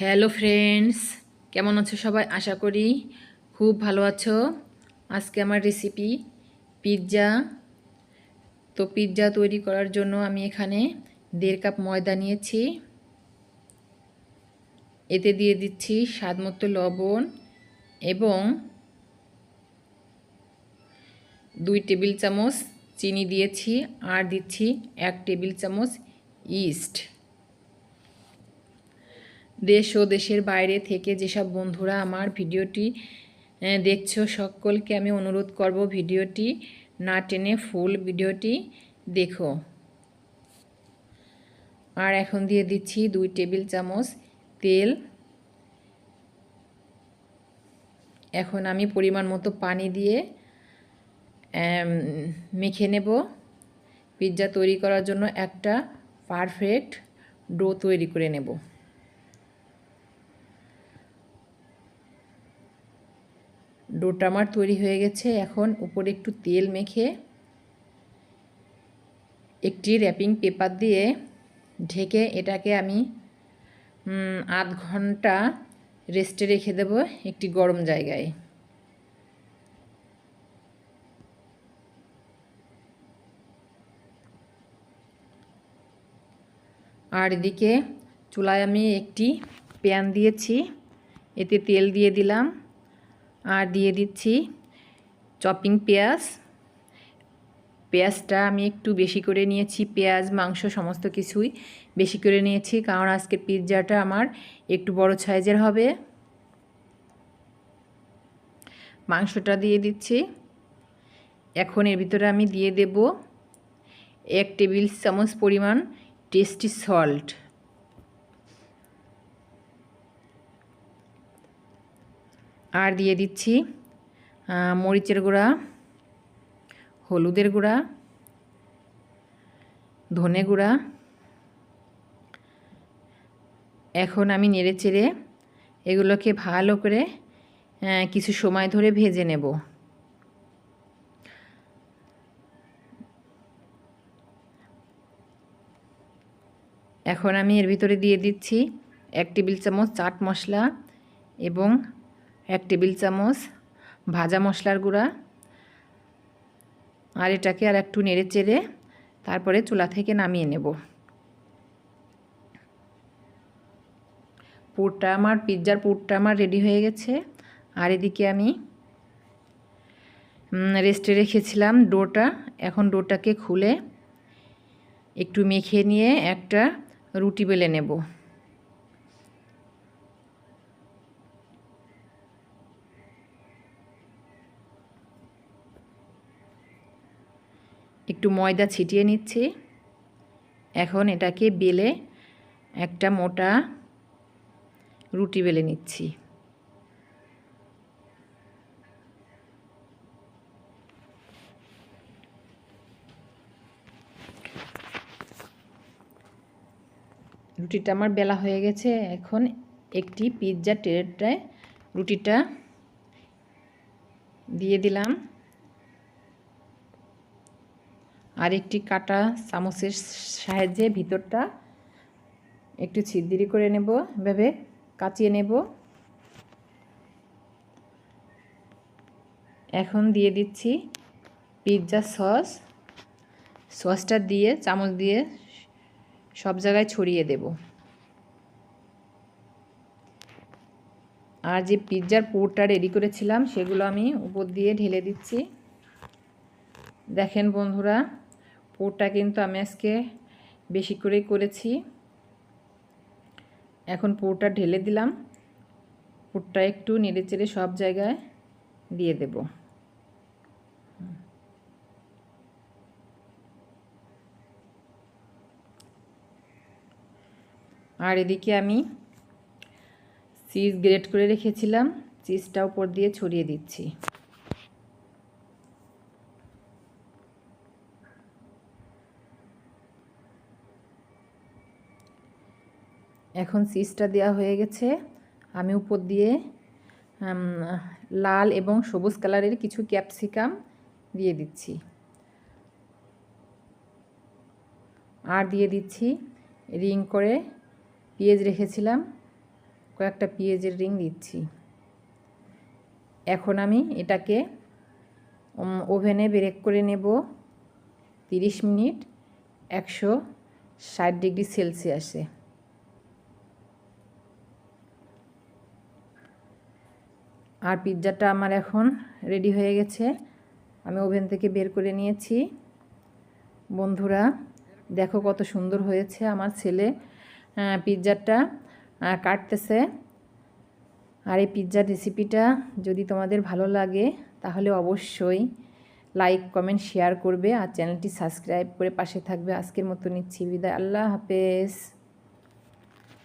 Hello friends, কেমন আছো সবাই? আশা করি খুব ভালো আছো। আজকে আমার রেসিপি পিৎজা তো পিৎজা তৈরি করার জন্য আমি এখানে দেড় কাপ ময়দা নিয়েছি। এতে দিয়ে দিচ্ছি স্বাদ মতো লবণ এবং দুই টেবিল চামচ চিনি দিয়েছি আর দিচ্ছি এক টেবিল চামচ ইস্ট দেশ ও দেশের বাইরে থেকে যেসব বন্ধুরা আমার ভিডিওটি দেখছ, সকলকে আমি অনুরোধ করব ভিডিওটি না টেনে ফুল ভিডিওটি দেখো। আর এখন দিয়ে দিচ্ছি দুই টেবিল চামচ তেল। এখন আমি পরিমাণ মতো পানি দিয়ে মেখে নেব। পিৎজা তৈরি করার জন্য একটা পারফেক্ট ডো তৈরি করে নেব। ডোটা আমার তৈরি হয়ে গেছে। এখন উপরে একটু তেল মেখে একটি র্যাপিং পেপার দিয়ে ঢেকে এটাকে আমি আধ ঘণ্টা রেস্টে রেখে দেব একটি গরম জায়গায়। আর এদিকে চুলায় আমি একটি প্যান দিয়েছি, এতে তেল দিয়ে দিলাম। আর দিয়ে দিচ্ছি চপিং পেঁয়াজ। পেঁয়াজটা আমি একটু বেশি করে নিয়েছি, পেঁয়াজ, মাংস সমস্ত কিছুই বেশি করে নিয়েছি, কারণ আজকে পিৎজাটা আমার একটু বড় সাইজের হবে। মাংসটা দিয়ে দিচ্ছি। এখন এর ভিতরে আমি দিয়ে দেব এক টেবিল চামচ পরিমাণ টেস্টি সল্ট আর দিয়ে দিচ্ছি মরিচের গুঁড়া, হলুদের গুঁড়া, ধনে গুঁড়া। এখন আমি নেড়ে চেড়ে এগুলোকে ভালো করে কিছু সময় ধরে ভেজে নেব। এখন আমি এর ভিতরে দিয়ে দিচ্ছি এক টেবিল চামচ চাট মশলা এবং এক টেবিল চামচ ভাজা মশলার গুঁড়া, আর এটাকে আর একটু নেড়ে চেড়ে তারপরে চুলা থেকে নামিয়ে নেব। পুরটা আমার, পিৎজার পুরটা আমার রেডি হয়ে গেছে। আর এদিকে আমি রেস্টে রেখেছিলাম ডোটা। এখন ডোটাকে খুলে একটু মেখে নিয়ে একটা রুটি বেলে নেব। একটু ময়দা ছিটিয়ে নিচ্ছি। এখন এটাকে বেলে একটা মোটা রুটি বেলে নিচ্ছি। রুটিটা আমার বেলা হয়ে গেছে। এখন একটি পিৎজা ট্রেটায় রুটিটা দিয়ে দিলাম। আর একটি কাটা চামচের সাহায্যে ভিতরটা একটু ছিদ্রি করে নেব, এভাবে কাচিয়ে নেব। এখন দিয়ে দিচ্ছি পিৎজা সস। সসটা দিয়ে, চামচ দিয়ে সব জায়গায় ছড়িয়ে দেব। আর যে পিৎজার পুরটা রেডি করেছিলাম, সেগুলো আমি উপর দিয়ে ঢেলে দিচ্ছি। দেখেন বন্ধুরা পুরটা কিন্তু আমি আজকে বেশি করেই করেছি। এখন পুরটা ঢেলে দিলাম। পুরটা একটু নেড়ে চেড়ে সব জায়গায় দিয়ে দেব। আর এদিকে আমি চিজ গ্রেট করে রেখেছিলাম। চিজটা উপর দিয়ে ছড়িয়ে দিচ্ছি। এখন চিজটা দেওয়া হয়ে গেছে। আমি উপর দিয়ে লাল এবং সবুজ কালারের কিছু ক্যাপসিকাম দিয়ে দিচ্ছি। আর দিয়ে দিচ্ছি রিং করে পেঁয়াজ রেখেছিলাম, কয়েকটা পেঁয়াজের রিং দিচ্ছি। এখন আমি এটাকে ওভেনে ব্রেক করে নেব। তিরিশ মিনিট একশো ষাট ডিগ্রি সেলসিয়াসে। আর পিৎজাটা আমার এখন রেডি হয়ে গেছে। আমি ওভেন থেকে বের করে নিয়েছি। বন্ধুরা, দেখো কত সুন্দর হয়েছে আমার ছেলে পিৎজাটা কাটতেছে। আর এই পিৎজার রেসিপিটা যদি তোমাদের ভালো লাগে, তাহলে অবশ্যই লাইক কমেন্ট শেয়ার করবে আর চ্যানেলটি সাবস্ক্রাইব করে পাশে থাকবে। আজকের মতো নিচ্ছি। বিদায়। আল্লাহ হাফেজ।